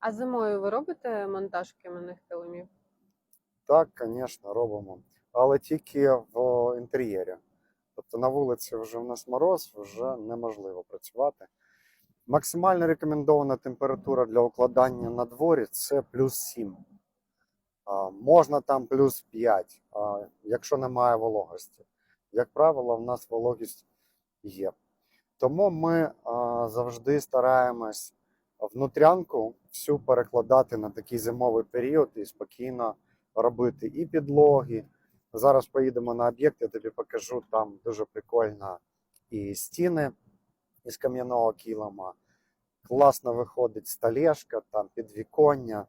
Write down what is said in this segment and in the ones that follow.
А зимою ви робите монтаж кам'яних килимів? Так, звісно, робимо. Але тільки в інтер'єрі. Тобто на вулиці вже в нас мороз, вже неможливо працювати. Максимально рекомендована температура для укладання на дворі це плюс 7. А, можна там плюс 5, а, якщо немає вологості. Як правило, в нас вологість є. Тому ми а, завжди стараємось внутрянку всю перекладати на такий зимовий період і спокійно робити і підлоги. Зараз поїдемо на об'єкт, я тобі покажу. Там дуже прикольно і стіни із кам'яного кілома. Класно виходить столешка, там підвіконня.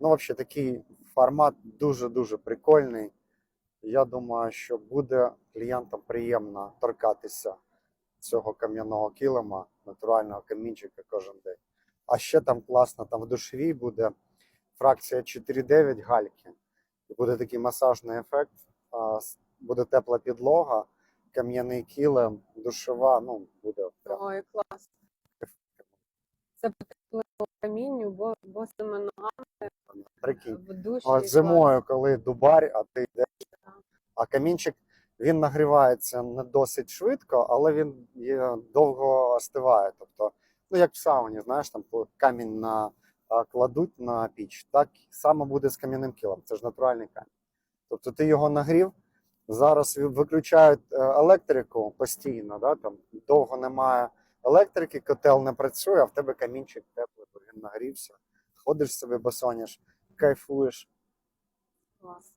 Ну, взагалі, такий формат дуже-дуже прикольний. Я думаю, що буде клієнтам приємно торкатися цього кам'яного килима, натурального камінчика кожен день. А ще там класно, там в душовій буде фракція 4,9 гальки. І буде такий масажний ефект. Буде тепла підлога, кам'яний килим, душова. Ну, буде прям Ой, клас. Це потрібно камінню, бо босими ногами прикинь. в душі. А зимою, коли дубарь, а ти йдеш. А камінчик він нагрівається не досить швидко, але він довго остиває. Тобто, ну як в сауні, знаєш, там камінь на кладуть на піч, так само буде з кам'яним килом. Це ж натуральний камінь. Тобто ти його нагрів. Зараз виключають е, електрику постійно, да, там довго немає електрики, котел не працює, а в тебе камінчик теплий, бо він нагрівся. Ходиш собі босоніж, кайфуєш. Клас.